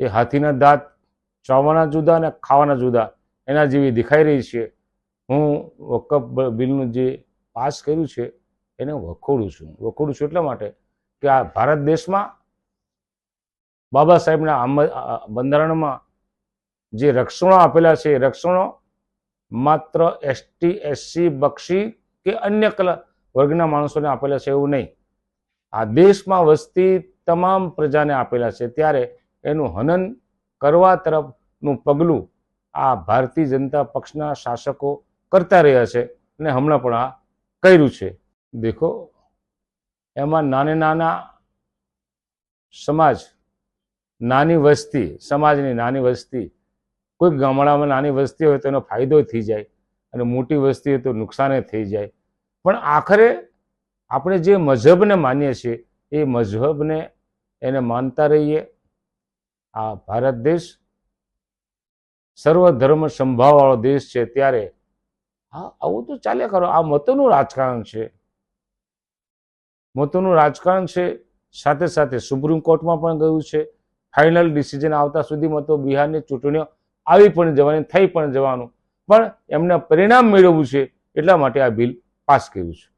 એ હાથીના દાંત ચાવવાના જુદા અને ખાવાના જુદા એના જેવી દેખાઈ રહી છે. હું વકફ બિલનું જે પાસ કર્યું છે એને વખોડું છું. વખોડું છું એટલા માટે કે આ ભારત દેશમાં બાબા સાહેબના બંધારણમાં જે રક્ષણો આપેલા છે એ રક્ષણો માત્ર એસટી, એસસી, બક્ષી કે અન્ય કલા, વર્ગના માણસોને આપેલા છે એવું નહીં. આ દેશમાં વસતી તમામ પ્રજાને આપેલા છે. ત્યારે એનું હનન કરવા તરફનું પગલું આ ભારતીય જનતા પક્ષના શાસકો કરતા રહ્યા છે અને હમણાં પણ આ કર્યું છે. દેખો, એમાં નાને નાના સમાજ, નાની વસ્તી, સમાજની નાની વસ્તી કોઈ ગામડામાં નાની વસ્તી હોય તો એનો ફાયદો થઈ જાય અને મોટી વસ્તી હોય તો નુકસાને થઈ જાય. પણ આખરે આપણે જે મઝહબને માનીએ છીએ, એ મઝહબને એને માનતા રહીએ આ ભારત દેશ સર્વધર્મ સંભાવવાળો દેશ છે ત્યારે હા, આવું તો ચાલ્યા કરો. આ મતોનું રાજકારણ છે. મતોનું રાજકારણ છે. સાથે સાથે સુપ્રીમ કોર્ટમાં પણ ગયું છે. ફાઇનલ ડિસિઝન આવતા સુધીમાં તો બિહારની ચૂંટણીઓ આવી પણ જવાની, થઈ પણ જવાનું. પણ એમને પરિણામ મેળવવું છે એટલા માટે આ બિલ પાસ કર્યું છે.